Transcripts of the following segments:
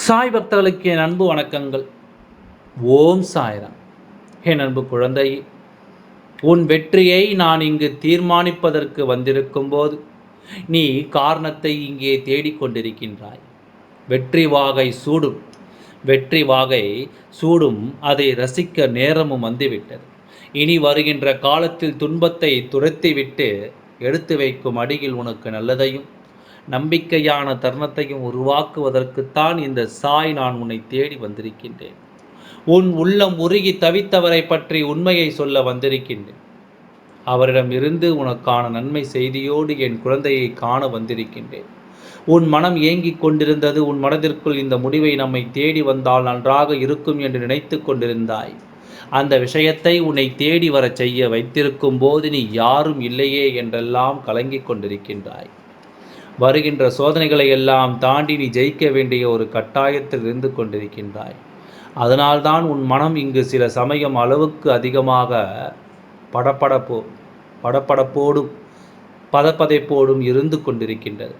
சாய் பக்தர்களுக்கு என் அன்பு வணக்கங்கள். ஓம் சாய்ராம். என் அன்பு குழந்தை உன் வெற்றியை நான் இங்கு தீர்மானிப்பதற்கு வந்திருக்கும் போது நீ காரணத்தை இங்கே தேடிக்கொண்டிருக்கின்றாய் வெற்றி வாகை சூடும் வெற்றி வாகை சூடும் அதை ரசிக்க நேரமும் வந்துவிட்டது. இனி வருகின்ற காலத்தில் துன்பத்தை துரத்திவிட்டு எடுத்து வைக்கும் அடியில் உனக்கு நல்லதையும் நம்பிக்கையான தருணத்தையும் உருவாக்குவதற்குத்தான் இந்த சாய் நான் உன்னை தேடி வந்திருக்கின்றேன். உன் உள்ளம் உருகி தவித்தவரை பற்றி உண்மையை சொல்ல வந்திருக்கின்றேன். அவரிடம் இருந்து உனக்கான நன்மை செய்தியோடு என் குழந்தையை காண வந்திருக்கின்றேன். உன் மனம் ஏங்கிக் கொண்டிருந்தது உன் மனதிற்குள் இந்த முடிவை நம்மை தேடி வந்தால் நன்றாக இருக்கும் என்று நினைத்து கொண்டிருந்தாய். அந்த விஷயத்தை உன்னை தேடி வரச் செய்ய வைத்திருக்கும் போது நீ யாரும் இல்லையே என்றெல்லாம் கலங்கிக் கொண்டிருக்கின்றாய். வருகின்ற சோதனைகளை எல்லாம் தாண்டி நீ ஜெயிக்க வேண்டிய ஒரு கட்டாயத்தில் இருந்து கொண்டிருக்கின்றாய். அதனால்தான் உன் மனம் இங்கு சில சமயம் அளவுக்கு அதிகமாக படப்படப்போ படப்படப்போடும் பதப்பதைப்போடும் இருந்து கொண்டிருக்கின்றது.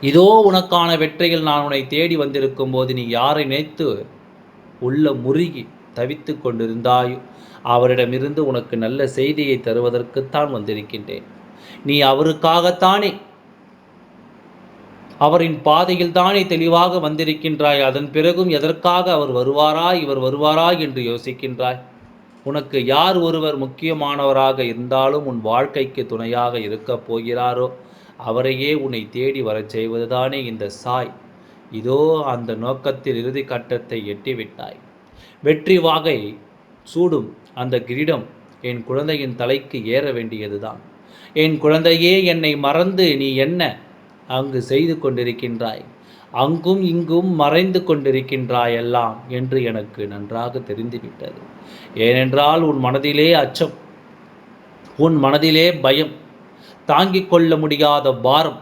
இதோ உனக்கான வெற்றியில் நான் உன்னை தேடி வந்திருக்கும் போது நீ யாரை நினைத்து உள்ள முருகி தவித்து கொண்டிருந்தாயோ அவரிடமிருந்து உனக்கு நல்ல செய்தியை தருவதற்குத்தான் வந்திருக்கின்றேன். நீ அவருக்காகத்தானே அவரின் பாதையில் தானே தெளிவாக வந்திருக்கின்றாய். அதன் பிறகும் எதற்காக அவர் வருவாரா இவர் வருவாரா என்று யோசிக்கின்றாய். உனக்கு யார் ஒருவர் முக்கியமானவராக இருந்தாலும் உன் வாழ்க்கைக்கு துணையாக இருக்கப் போகிறாரோ அவரையே உன்னை தேடி வரச் செய்வதுதானே இந்த சாய். இதோ அந்த நோக்கத்தில் இறுதி கட்டத்தை எட்டிவிட்டாய். வெற்றி வாகை சூடும் அந்த கிரீடம் என் குழந்தையின் தலைக்கு ஏற வேண்டியதுதான். என் குழந்தையே என்னை மறந்து நீ என்ன அங்கு செய்து கொண்டிருக்கின்றாய். அங்கும் இங்கும் மறைந்து கொண்டிருக்கின்றாய் எல்லாம் என்று எனக்கு நன்றாக தெரிந்துவிட்டது. ஏனென்றால் உன் மனதிலே அச்சம் உன் மனதிலே பயம் தாங்கிக் கொள்ள முடியாத பாரம்.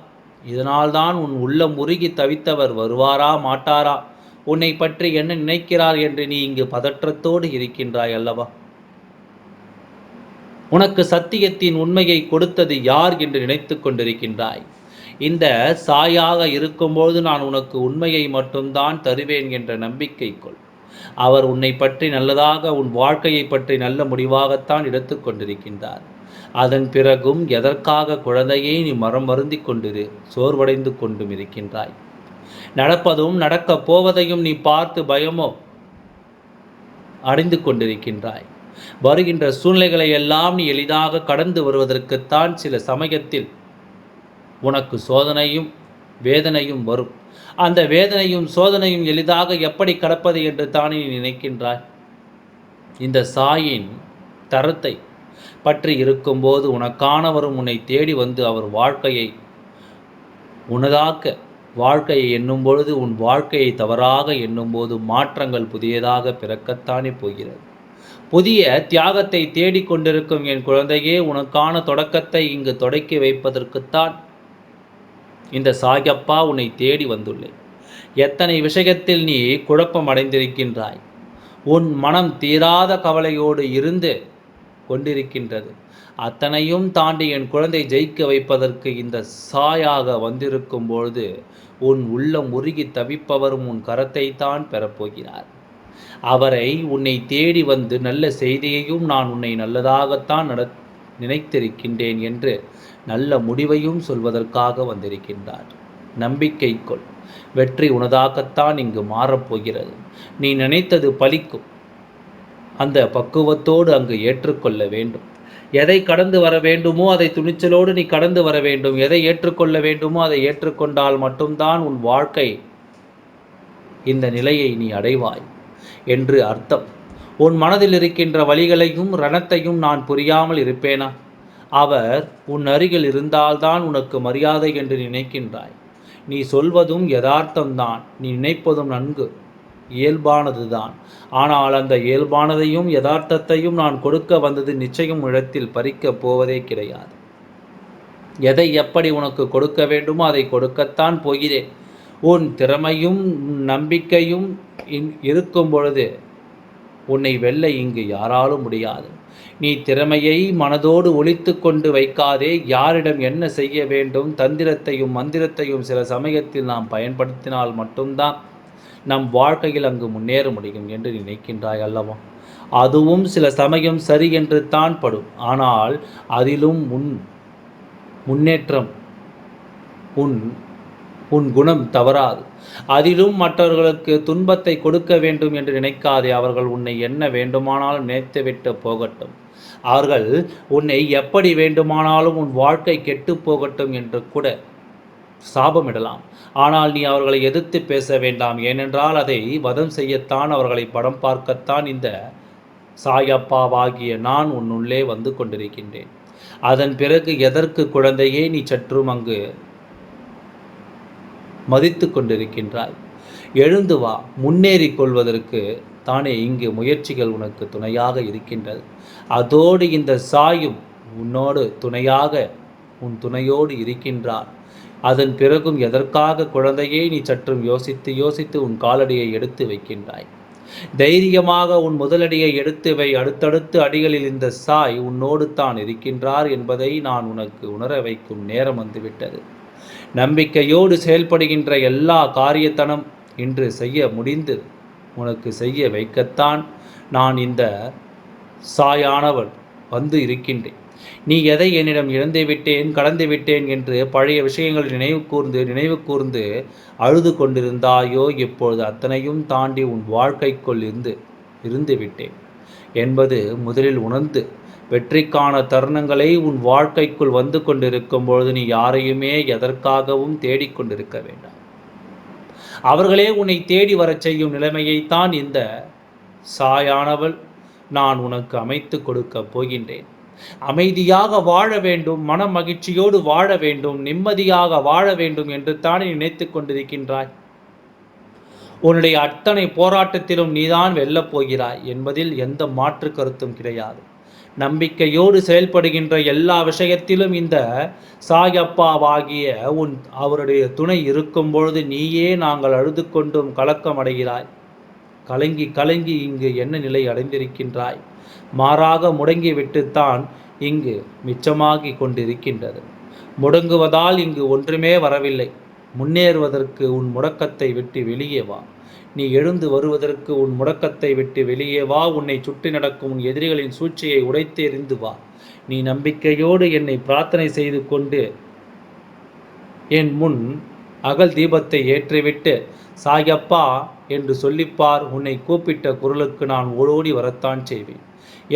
இதனால்தான் உன் உள்ளம் உருகி தவித்தவர் வருவாரா மாட்டாரா? உன்னை பற்றி என்ன நினைக்கிறார் என்று நீ இங்கு பதற்றத்தோடு இருக்கின்றாய் அல்லவா? உனக்கு சத்தியத்தின் உண்மையை கொடுத்தது யார் என்று நினைத்து கொண்டிருக்கின்றாய்? இந்த சாயாக இருக்கும்போது நான் உனக்கு உண்மையை மட்டும்தான் தருவேன் என்ற நம்பிக்கை கொள். அவர் உன்னை பற்றி நல்லதாக உன் வாழ்க்கையை பற்றி நல்ல முடிவாகத்தான் எடுத்துக்கொண்டிருக்கின்றார் அதன் பிறகும் எதற்காக குழந்தையை நீ மரம் மருந்தி கொண்டிரு சோர்வடைந்து கொண்டும் இருக்கின்றாய்? நடப்பதும் நடக்கப் போவதையும் நீ பார்த்து பயமோ? அடைந்து கொண்டிருக்கின்றாய். வருகின்ற சூழ்நிலைகளை எல்லாம் நீ எளிதாக கடந்து வருவதற்குத்தான் சில சமயத்தில் உனக்கு சோதனையும் வேதனையும் வரும். அந்த வேதனையும் சோதனையும் எளிதாக எப்படி கடப்பது என்று தானே நினைக்கின்றாய்? இந்த சாயின் தரத்தை பற்றி இருக்கும்போது உனக்கானவரும் உன்னை தேடி வந்து அவர் வாழ்க்கையை உனதாக்க வாழ்க்கையை எண்ணும் பொழுது உன் வாழ்க்கையை தவறாக எண்ணும்போது மாற்றங்கள் புதியதாக பிறக்கத்தானே போகிறது. புதிய தியாகத்தை தேடிக்கொண்டிருக்கும் என் குழந்தையே உனக்கான தொடக்கத்தை இங்கு தொடக்கி வைப்பதற்குத்தான் இந்த சாயப்பா உன்னை தேடி வந்துள்ளேன். எத்தனை விஷயத்தில் நீ குழப்பம் அடைந்திருக்கின்றாய் உன் மனம் தீராத கவலையோடு இருந்து கொண்டிருக்கின்றது. அத்தனையும் தாண்டி என் குழந்தை ஜெயிக்க வைப்பதற்கு இந்த சாயாக வந்திருக்கும் பொழுது உன் உள்ளம் உருகி தவிப்பவரும் உன் கரத்தை தான் பெறப்போகிறார். அவரை உன்னை தேடி வந்து நல்ல செய்தியையும் நான் உன்னை நல்லதாகத்தான் நட நினைத்திருக்கின்றேன் என்று நல்ல முடிவையும் சொல்வதற்காக வந்திருக்கின்றார். நம்பிக்கை கொள் வெற்றி உனதாகத்தான் இங்கு மாறப்போகிறது. நீ நினைத்தது பலிக்கும். அந்த பக்குவத்தோடு அங்கு ஏற்றுக்கொள்ள வேண்டும். எதை கடந்து வர வேண்டுமோ அதை துணிச்சலோடு நீ கடந்து வர வேண்டும். எதை ஏற்றுக்கொள்ள வேண்டுமோ அதை ஏற்றுக்கொண்டால் மட்டும்தான் உன் வாழ்க்கை இந்த நிலையை நீ அடைவாய் என்று அர்த்தம். உன் மனதில் இருக்கின்ற வழிகளையும் ரணத்தையும் நான் புரியாமல் இருப்பேனா? அவர் உன் அருகில் இருந்தால்தான் உனக்கு மரியாதை என்று நினைக்கின்றாய். நீ சொல்வதும் யதார்த்தம்தான். நீ நினைப்பதும் நன்கு. இயல்பானதுதான். ஆனால் அந்த இயல்பானதையும் யதார்த்தத்தையும் நான் கொடுக்க வந்தது நிச்சயம் இடத்தில் பறிக்கப் போவதே கிடையாது. எதை எப்படி உனக்கு கொடுக்க வேண்டுமோ அதை கொடுக்கத்தான் போகிறேன். உன் திறமையும் நம்பிக்கையும் இருக்கும் பொழுது உன்னை வெல்ல இங்கு யாராலும் முடியாது. நீ திறமையை மனதோடு ஒழித்து கொண்டு வைக்காதே யாரிடம் என்ன செய்ய வேண்டும் தந்திரத்தையும் மந்திரத்தையும் சில சமயத்தில் நாம் பயன்படுத்தினால் மட்டும்தான் நம் வாழ்க்கையில் அங்கு முன்னேற முடியும் என்று நினைக்கின்றாய் அல்லவா? அதுவும் சில சமயம் சரி என்று தான் படும். ஆனால் அதிலும் முன் முன்னேற்றம் உன் உன் குணம் தவறாது. அதிலும் மற்றவர்களுக்கு துன்பத்தை கொடுக்க வேண்டும் என்று நினைக்காதே அவர்கள் உன்னை என்ன வேண்டுமானாலும் நினைத்துவிட்டு போகட்டும். அவர்கள் உன்னை எப்படி வேண்டுமானாலும் உன் வாழ்க்கை கெட்டு போகட்டும் என்று கூட சாபமிடலாம். ஆனால் நீ அவர்களை எதிர்த்து பேச வேண்டாம். ஏனென்றால் அதை வதம் செய்யத்தான் அவர்களை படம் பார்க்கத்தான் இந்த சாயப்பாவாகிய நான் உன்னுள்ளே வந்து கொண்டிருக்கின்றேன். அதன் பிறகு எதற்கு குழந்தையே நீ சற்றும் அங்கு மதித்து கொண்டிருக்கின்றாய். எழுந்து வா முன்னேறி கொள்வதற்கு தானே இங்கு முயற்சிகள் உனக்கு துணையாக இருக்கின்றது. அதோடு இந்த சாயும் உன்னோடு துணையாக உன் துணையோடு இருக்கின்றார். அதன் பிறகும் எதற்காக குழந்தையே நீ சற்றும் யோசித்து யோசித்து உன் காலடியை எடுத்து வைக்கின்றாய்? தைரியமாக உன் முதலடியை எடுத்து வை அடுத்தடுத்து அடிகளில் இந்த சாய் உன்னோடு தான் இருக்கின்றார் என்பதை நான் உனக்கு உணர வைக்கும் நேரம் வந்துவிட்டது. நம்பிக்கையோடு செயல்படுகின்ற எல்லா காரியத்தனம் இன்று செய்ய முடிந்து உனக்கு செய்ய வைக்கத்தான் நான் இந்த சாயானவள் வந்து இருக்கின்றேன். நீ எதை என்னிடம் இழந்து விட்டேன் கடந்து விட்டேன் என்று பழைய விஷயங்கள் நினைவு கூர்ந்து நினைவு கூர்ந்து அழுது கொண்டிருந்தாயோ இப்பொழுது அத்தனையும் தாண்டி உன் வாழ்க்கைக்குள் இருந்து இருந்து விட்டேன். என்பது முதலில் உணர்ந்து வெற்றிக்கான தருணங்களை உன் வாழ்க்கைக்குள் வந்து கொண்டிருக்கும் பொழுது நீ யாரையுமே எதற்காகவும் தேடிக்கொண்டிருக்க வேண்டாம். அவர்களே உன்னை தேடி வரச் செய்யும் நிலைமையைத்தான் இந்த சாயானவள் நான் உனக்கு அமைத்து கொடுக்க போகின்றேன். அமைதியாக வாழ வேண்டும் மன மகிழ்ச்சியோடு வாழ வேண்டும் நிம்மதியாக வாழ வேண்டும் என்று தானே நினைத்து கொண்டிருக்கின்றாய். உன்னுடைய அத்தனை போராட்டத்திலும் நீதான் வெல்லப் போகிறாய் என்பதில் எந்த மாற்று கருத்தும் கிடையாது. நம்பிக்கையோடு செயல்படுகின்ற எல்லா விஷயத்திலும் இந்த சாயப்பாவாகிய உன் அவருடைய துணை இருக்கும் பொழுது நீயே நாங்கள் அழுது கொண்டும் கலக்கம் அடைகிறாய் கலங்கி கலங்கி இங்கு என்ன நிலை அடைந்திருக்கின்றாய்? மாறாக முடங்கி விட்டுத்தான் இங்கு மிச்சமாகி கொண்டிருக்கின்றது. முடங்குவதால் இங்கு ஒன்றுமே வரவில்லை. முன்னேறுவதற்கு உன் முடக்கத்தை விட்டு வெளியே வா. நீ எழுந்து வருவதற்கு உன் முடக்கத்தை விட்டு வெளியே வா. உன்னை சுற்றி நடக்கும் உன் எதிரிகளின் சூழ்ச்சியை உடைத்தெறிந்து வா. நீ நம்பிக்கையோடு என்னை பிரார்த்தனை செய்து கொண்டு என் முன் அகல் தீபத்தை ஏற்றிவிட்டு சாயப்பா என்று சொல்லிப்பார். உன்னை கூப்பிட்ட குரலுக்கு நான் ஓடோடி வரத்தான் செய்வேன்.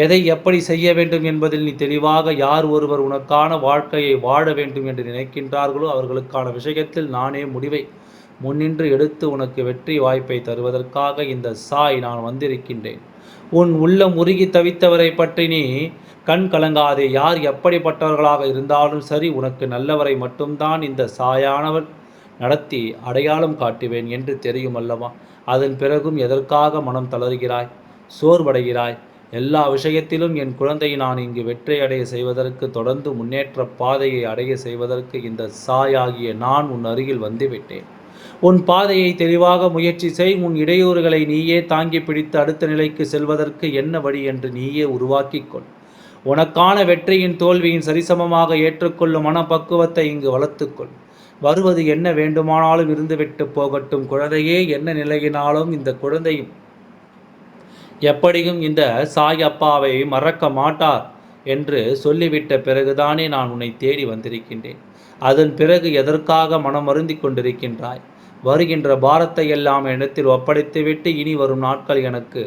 எதை எப்படி செய்ய வேண்டும் என்பதில் நீ தெளிவாக யார் ஒருவர் உனக்கான வாழ்க்கையை வாழ வேண்டும் என்று நினைக்கின்றார்களோ அவர்களுக்கான விஷயத்தில் நானே முடிவை முன்னின்று எடுத்து உனக்கு வெற்றி வாய்ப்பை தருவதற்காக இந்த சாய் நான் வந்திருக்கின்றேன். உன் உள்ளம் உருகி தவித்தவரை பற்றி நீ கண் கலங்காதே. யார் எப்படிப்பட்டவர்களாக இருந்தாலும் சரி உனக்கு நல்லவரை மட்டும்தான் இந்த சாயானவர் நடத்தி அடையாளம் காட்டுவேன் என்று தெரியும் அல்லவா? அதன் பிறகும் எதற்காக மனம் தளர்கிறாய்? சோர்வடைகிறாய்? எல்லா விஷயத்திலும் என் குழந்தையை நான் இங்கு வெற்றி அடைய செய்வதற்கு தொடர்ந்து முன்னேற்ற பாதையை அடைய செய்வதற்கு இந்த சாயாகிய நான் உன் அருகில் வந்துவிட்டேன். உன் பாதையை தெளிவாக முயற்சி செய். உன் இடையூறுகளை நீயே தாங்கி பிடித்து அடுத்த நிலைக்கு செல்வதற்கு என்ன வழி என்று நீயே உருவாக்கிக்கொள் உனக்கான வெற்றியின் தோல்வியின் சரிசமமாக ஏற்றுக்கொள்ளும் மனப்பக்குவத்தை இங்கு வளர்த்துக்கொள் வருவது என்ன வேண்டுமானாலும் இருந்துவிட்டு போகட்டும். குழந்தையே என்ன நிலையினாலும் இந்த குழந்தையும் எப்படியும் இந்த சாய் அப்பாவை மறக்க மாட்டார். என்று சொல்லிவிட்ட பிறகுதானே நான் உன்னை தேடி வந்திருக்கின்றேன். அதன் பிறகு எதற்காக மனம் வருந்தி கொண்டிருக்கின்றாய்? வருகின்ற பாரத்தை எல்லாம் இடத்தில் ஒப்படைத்துவிட்டு இனி வரும் நாட்கள் எனக்கு.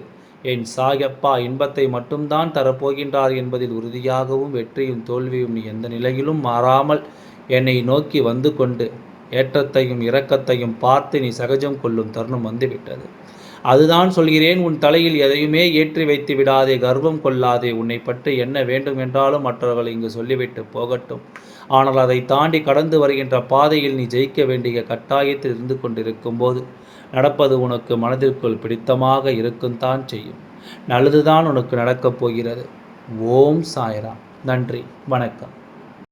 என் சாயப்பா இன்பத்தை மட்டும்தான் தரப்போகின்றார் என்பதில் உறுதியாகவும் வெற்றியும் தோல்வியும் நீ எந்த நிலையிலும் மாறாமல் என்னை நோக்கி வந்து கொண்டு ஏற்றத்தையும் இரக்கத்தையும் பார்த்து நீ சகஜம் கொள்ளும் தருணம் வந்துவிட்டது. அதுதான் சொல்கிறேன் உன் தலையில் எதையுமே ஏற்றி வைத்து விடாதே கர்வம் கொள்ளாதே. உன்னை பற்றி என்ன வேண்டும் என்றாலும் மற்றவர்கள் இங்கு சொல்லிவிட்டு போகட்டும். ஆனால் அதை தாண்டி கடந்து வருகின்ற பாதையில் நீ ஜெயிக்க வேண்டிய கட்டாயத்தில் இருந்து கொண்டிருக்கும் போது நடப்பது உனக்கு மனதிற்குள் பிடித்தமாக இருக்கும் தான் செய்யும். நல்லதுதான் உனக்கு நடக்கப் போகிறது. ஓம் சாய்ராம். நன்றி. வணக்கம்.